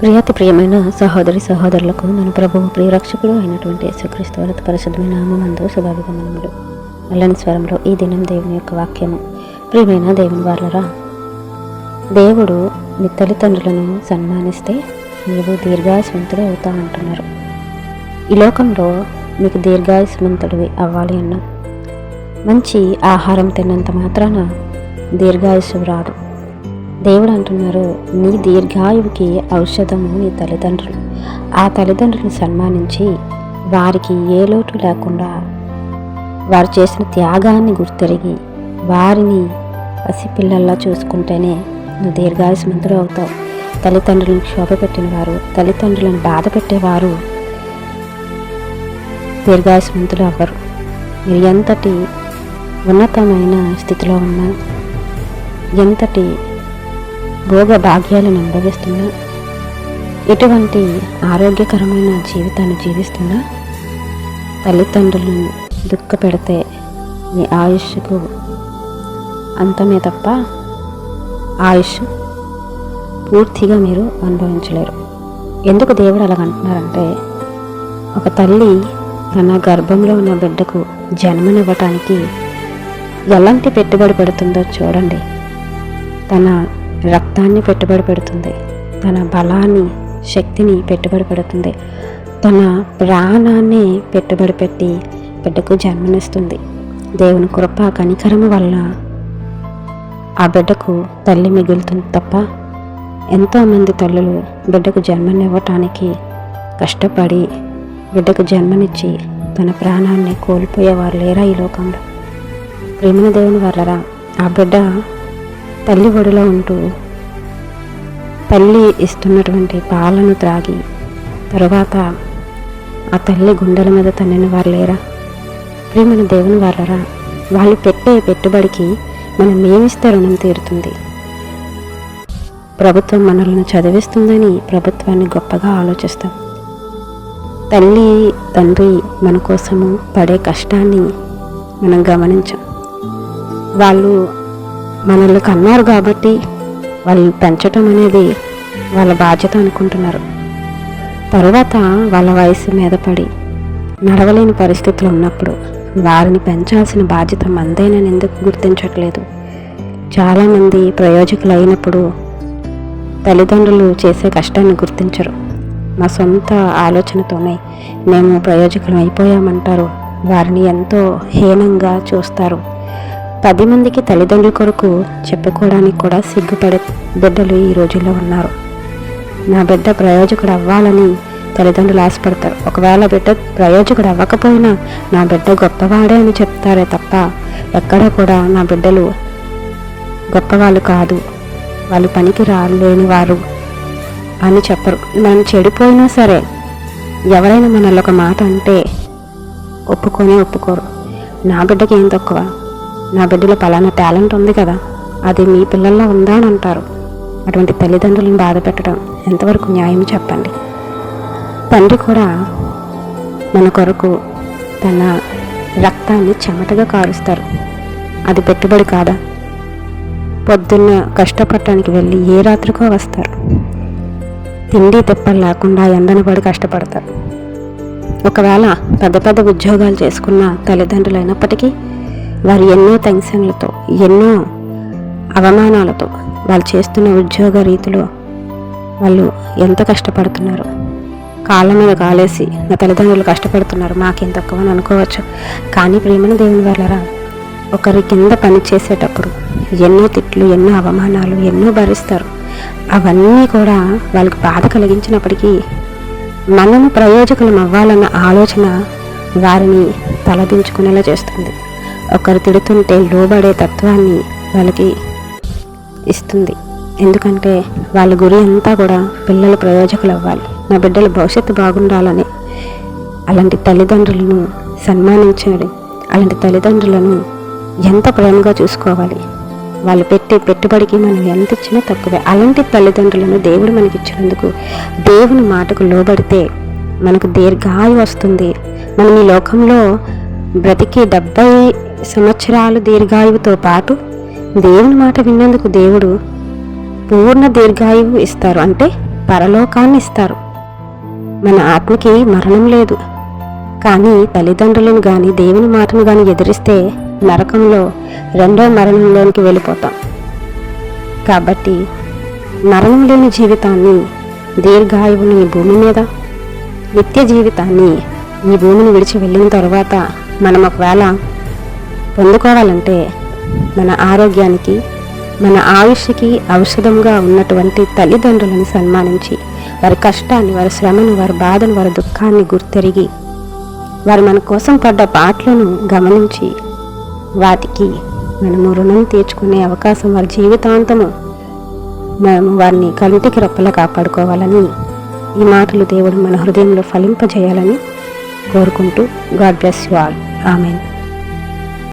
ప్రియాతి ప్రియమైన సహోదరి సహోదరులకు మన ప్రభువు ప్రియరక్షకుడు అయినటువంటి యేసుక్రీస్తు వరత పరిశుద్ధమైన నామందు శుభాభిగమనములు అల్లని స్వరంలో ఈ దినం దేవుని యొక్క వాక్యము. ప్రియమైన దేవుని వారలరా దేవుడు నీ తల్లిదండ్రులను సన్మానిస్తే నీవు దీర్ఘాయుస్వంతుడు అవుతా అంటున్నారు ఈ లోకంలో మీకు దీర్ఘాయుస్వంతుడివి అవ్వాలి అన్నా. మంచి ఆహారం తిన్నంత మాత్రాన దీర్ఘాయుస్సు రాదు. దేవుడు అంటున్నారు నీ దీర్ఘాయువుకి ఔషధము నీ తల్లిదండ్రులు. ఆ తల్లిదండ్రులను సన్మానించి వారికి ఏ లోటు లేకుండా వారు చేసిన త్యాగాన్ని గుర్తెరిగి వారిని పసిపిల్లల్లా చూసుకుంటేనే నువ్వు దీర్ఘాయుస్మంతుడు అవుతావు. తల్లిదండ్రులను క్షోభ పెట్టిన వారు తల్లిదండ్రులను బాధ పెట్టేవారు దీర్ఘాయుస్మంతులు అవ్వరు. మీరు ఎంతటి ఉన్నతమైన స్థితిలో ఉన్నా ఎంతటి భోగ భాగ్యాలను అనుభవిస్తున్నా? ఎటువంటి ఆరోగ్యకరమైన జీవితాన్ని జీవిస్తున్నా? తల్లిదండ్రులను దుఃఖ పెడితే మీ ఆయుష్కు అంతమే తప్ప ఆయుష్ పూర్తిగా మీరు అనుభవించలేరు. ఎందుకు దేవుడు అలాగంటున్నారంటే ఒక తల్లి తన గర్భంలో ఉన్న బిడ్డకు జన్మనివ్వటానికి ఎలాంటి పెట్టుబడి పెడుతుందో చూడండి. తన రక్తాన్ని పెట్టుబడి పెడుతుంది. తన బలాన్ని శక్తిని పెట్టుబడి పెడుతుంది. తన ప్రాణాన్ని పెట్టుబడి పెట్టి బిడ్డకు జన్మనిస్తుంది. దేవుని కృప కనికరము వల్ల ఆ బిడ్డకు తల్లి మిగులుతుంది తప్ప ఎంతోమంది తల్లులు బిడ్డకు జన్మనివ్వటానికి కష్టపడి బిడ్డకు జన్మనిచ్చి తన ప్రాణాన్ని కోల్పోయేవారు లేరా ఈ లోకంలో? ప్రేమన దేవుని వల్లరా? ఆ బిడ్డ తల్లి ఒడిలో ఉంటూ తల్లి ఇస్తున్నటువంటి పాలను త్రాగి తరువాత ఆ తల్లి గుండెల మీద తన్నిన వారు లేరా ప్రియమైన దేవుని వాళ్ళరా వాళ్ళు పెట్టే పెట్టుబడికి మనం ఏమిస్తే రుణం తీరుతుంది? ప్రభుత్వం మనల్ని చదివిస్తుందని ప్రభుత్వాన్ని గొప్పగా ఆలోచిస్తాం. తల్లి తండ్రి మన కోసము పడే కష్టాన్ని మనం గమనించాం. వాళ్ళు మనల్ని కన్నారు కాబట్టి వాళ్ళని పెంచటం అనేది వాళ్ళ బాధ్యత అనుకుంటున్నారు. తరువాత వాళ్ళ వయసు మీద పడి నడవలేని పరిస్థితులు ఉన్నప్పుడు వారిని పెంచాల్సిన బాధ్యత మందేనని ఎందుకు గుర్తించట్లేదు? చాలామంది ప్రయోజకులు అయినప్పుడు తల్లిదండ్రులు చేసే కష్టాన్ని గుర్తించరు. మా సొంత ఆలోచనతోనే మేము ప్రయోజకులం అయిపోయామంటారు. వారిని ఎంతో హీనంగా చూస్తారు. పది మందికి తల్లిదండ్రుల కొరకు చెప్పుకోవడానికి కూడా సిగ్గుపడే బిడ్డలు ఈ రోజుల్లో ఉన్నారు. నా బిడ్డ ప్రయోజకుడు అవ్వాలని తల్లిదండ్రులు ఆశపడతారు. ఒకవేళ బిడ్డ ప్రయోజకుడు అవ్వకపోయినా నా బిడ్డ గొప్పవాడే అని చెప్తారే తప్ప ఎక్కడ కూడా నా బిడ్డలు గొప్పవాళ్ళు కాదు. వాళ్ళు పనికి రాలేని వారు అని చెప్పరు. మనం చెడిపోయినా సరే ఎవరైనా మనల్ని ఒక మాట అంటే ఒప్పుకొని ఒప్పుకోరు. నా బిడ్డకి ఏం తక్కువ? నా బిడ్డలో పలానా టాలెంట్ ఉంది కదా అది మీ పిల్లల్లో ఉందా అని అంటారు. అటువంటి తల్లిదండ్రులను బాధ పెట్టడం ఎంతవరకు న్యాయం చెప్పండి. తండ్రి కూడా మన కొరకు తన రక్తాన్ని చెమటగా కారుస్తారు. అది పెట్టుబడి కాదా? పొద్దున్న కష్టపడటానికి వెళ్ళి ఏ రాత్రికో వస్తారు. తిండి తిప్పలు లేకుండా ఎండను పడి కష్టపడతారు. ఒకవేళ పెద్ద పెద్ద ఉద్యోగాలు చేసుకున్న తల్లిదండ్రులు అయినప్పటికీ వారు ఎన్నో టెన్షన్లతో ఎన్నో అవమానాలతో వాళ్ళు చేస్తున్న ఉద్యోగ రీతిలో వాళ్ళు ఎంత కష్టపడుతున్నారు. కాళ్ళ మీద కాలేసి నా తల్లిదండ్రులు కష్టపడుతున్నారు. మాకేం తక్కువ అని అనుకోవచ్చు. కానీ ప్రేమన దేవుని వల్లరా ఒకరి కింద పని చేసేటప్పుడు ఎన్నో తిట్లు ఎన్నో అవమానాలు ఎన్నో భరిస్తారు. అవన్నీ కూడా వాళ్ళకి బాధ కలిగించినప్పటికీ మనము ప్రయోజకులం అవ్వాలన్న ఆలోచన వారిని తలదించుకునేలా చేస్తుంది. ఒకరు తిడుతుంటే లోబడే తత్వాన్ని వాళ్ళకి ఇస్తుంది. ఎందుకంటే వాళ్ళ గురి అంతా కూడా పిల్లల ప్రయోజకులు అవ్వాలి. నా బిడ్డల భవిష్యత్తు బాగుండాలని అలాంటి తల్లిదండ్రులను సన్మానించాలి. అలాంటి తల్లిదండ్రులను ఎంత ప్రేమగా చూసుకోవాలి? వాళ్ళు పెట్టే పెట్టుబడికి మనం ఎంత ఇచ్చినా తక్కువే. అలాంటి తల్లిదండ్రులను దేవుడు మనకి ఇచ్చినందుకు దేవుని మాటకు లోబడితే మనకు దీర్ఘాయు వస్తుంది. మనం ఈ లోకంలో బ్రతికి డెబ్బై సంవత్సరాలు దీర్ఘాయువుతో పాటు దేవుని మాట విన్నందుకు దేవుడు పూర్ణ దీర్ఘాయువు ఇస్తారు. అంటే పరలోకాన్ని ఇస్తారు. మన ఆత్మకి మరణం లేదు. కానీ తల్లిదండ్రులను కానీ దేవుని మాటను కానీ ఎదిరిస్తే నరకంలో రెండో మరణంలోనికి వెళ్ళిపోతాం. కాబట్టి మరణం లేని జీవితాన్ని దీర్ఘాయువుని ఈ భూమి మీద నిత్య జీవితాన్ని ఈ భూమిని విడిచి వెళ్ళిన తర్వాత మనం ఒకవేళ పొందుకోవాలంటే మన ఆరోగ్యానికి మన ఆయుష్కి ఔషధంగా ఉన్నటువంటి తల్లిదండ్రులను సన్మానించి వారి కష్టాన్ని వారి శ్రమను వారి బాధను వారి దుఃఖాన్ని గుర్తెరిగి వారు మన కోసం పడ్డ పాటలను గమనించి వాటికి మనము రుణం తీర్చుకునే అవకాశం వారి జీవితాంతము మనము వారిని కంటికి రెప్పలా కాపాడుకోవాలని ఈ మాటలు దేవుడు మన హృదయంలో ఫలింపజేయాలని కోరుకుంటూ God bless you all. Amen.